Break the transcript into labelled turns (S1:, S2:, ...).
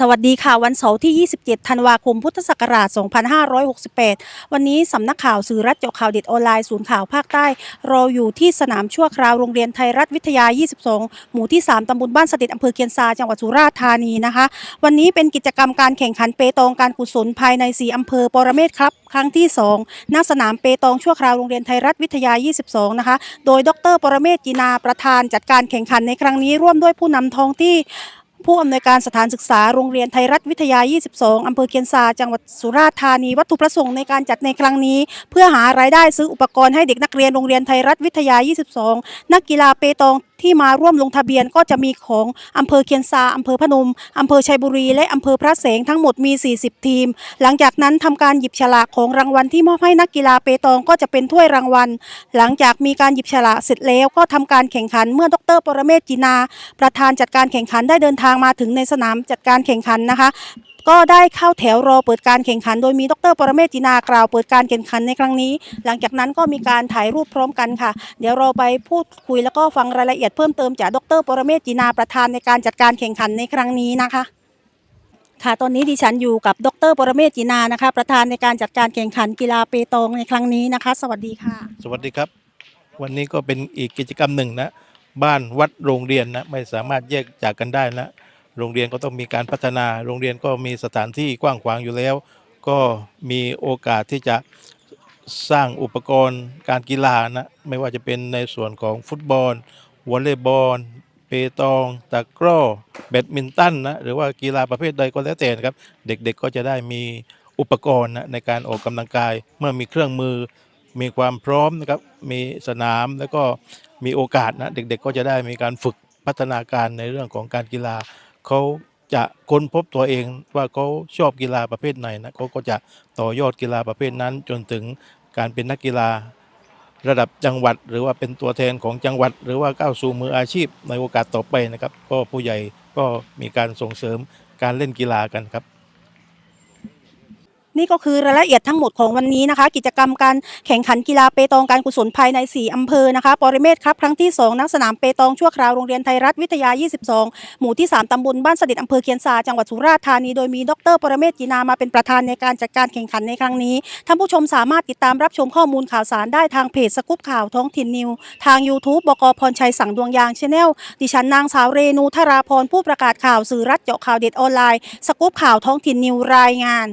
S1: สวัสดีค่ะ วันเสาร์ที่ 27 ธันวาคม พุทธศักราช 2568 วันนี้สำนักข่าวสื่อรัฐเจาะข่าวเด็ดออนไลน์ศูนย์ข่าวภาคใต้เราอยู่ที่สนามชั่วคราวโรงเรียนไทยรัฐวิทยา 22 หมู่ที่ 3 ตำบลบ้านเสด็จอำเภอเคียนซา จังหวัดสุราษฎร์ธานีนะคะ วันนี้เป็นกิจกรรมการแข่งขันเปตองการกุศลภายใน 4 อำเภอปรเมศครับ ครั้งที่ 2 ณ สนามเปตองชั่วคราวโรงเรียนไทยรัฐวิทยา 22 นะคะ โดยดร ปรเมศจีนาประธานจัดการแข่งขันในครั้งนี้ร่วมด้วยผู้นำท้องที่ ผู้อำนวยการสถานศึกษาโรงเรียนไทยรัฐวิทยา 22 อำเภอเคียนซา จังหวัดสุราษฎร์ธานี วัตถุประสงค์ในการจัดในครั้งนี้ เพื่อหารายได้ซื้ออุปกรณ์ให้เด็กนักเรียนโรงเรียนไทยรัฐวิทยา 22 นักกีฬาเปตองที่มาร่วมลงทะเบียนก็จะมีของอำเภอเคียนซาอำเภอพนมอำเภอชัยบุรี และอำเภอพระแสงทั้งหมดมี 40 ทีม หลังจากนั้นทำการหยิบฉลากของรางวัลที่มอบให้นักกีฬาเปตองก็จะเป็นถ้วยรางวัล หลังจากมีการหยิบฉลากเสร็จแล้วก็ทำการแข่งขันเมื่อดรปรเมศจีนา ประธานจัดการแข่งขันได้เดินทางมาถึงในสนามจัดการแข่งขันนะคะ ก็ได้เข้าแถวรอเปิดการแข่งขัน โดยมีดรปรเมศจีนากล่าวเปิดการแข่งขันในครั้งนี้ หลังจากนั้นก็มีการถ่ายรูปพร้อมกันค่ะ เดี๋ยวเราไปพูดคุยแล้วก็ฟังรายละเอียดเพิ่มเติมจากดรปรเมศจีนาประธานในการจัดการแข่งขันในครั้งนี้นะคะค่ะตอนนี้ดิฉันอยู่กับดรปรเมศจีนานะคะ ประธานในการจัดการแข่งขันกีฬาเปตองในครั้งนี้นะคะ สวัสดีค่ะ
S2: สวัสดีครับ วันนี้ก็เป็นอีกกิจกรรมหนึ่งนะ บ้านวัดโรงเรียนนะ ไม่สามารถแยกจากกันได้นะ โรงเรียนก็ต้องมีการพัฒนา โรงเรียนก็มีสถานที่กว้างขวางอยู่แล้ว ก็มีโอกาสที่จะสร้างอุปกรณ์การกีฬานะไม่ว่าจะเป็นในส่วนของฟุตบอลวอลเลย์บอลเปตองตะกร้อแบดมินตันนะหรือว่ากีฬาประเภทใดก็แล้วแต่นะครับ เด็กๆก็จะได้มีอุปกรณ์นะในการออกกำลังกาย เมื่อมีเครื่องมือ มีความพร้อมนะครับมีสนามแล้วก็มีโอกาสนะเด็กๆก็จะได้มีการฝึกพัฒนาการในเรื่องของการกีฬา เขาจะค้นพบตัวเองว่าเขาชอบกีฬาประเภทไหนนะเขาก็จะต่อยอดกีฬาประเภทนั้น จนถึงการเป็นนักกีฬาระดับจังหวัด หรือว่าเป็นตัวแทนของจังหวัด หรือว่าก้าวสู่มืออาชีพในโอกาสต่อไปนะครับ ก็ผู้ใหญ่ก็มีการส่งเสริมการเล่นกีฬากันครับ
S1: นี่ก็คือรายละเอียดทั้งหมดของวันนี้นะคะ กิจกรรมการแข่งขันกีฬาเปตองการกุศลภายใน 4 อำเภอนะคะปริเมศครับครั้งที่2นักสนามเปตองชั่วคราวโรงเรียนไทยรัฐวิทยา 22 หมู่ที่ 3 ตำบลบ้านเสด็จอำเภอเคียนซาจังหวัดสุราษฎร์ธานี โดยมีดรปรเมศจีนามาเป็นประธานในการจัดการแข่งขันในครั้งนี้ ท่านผู้ชมสามารถติดตามรับชมข้อมูลข่าวสารได้ทางเพจสกู๊ปข่าวท้องถิ่นนิว ทาง YouTube บกพรชัยสั่งดวงยางชาแนลดิฉันนางสาวเรนูธราพรผู้ประกาศข่าวสื่อรัฐเจาะข่าวเด็ดออนไลน์สกู๊ปข่าวท้องถิ่นนิวรายงาน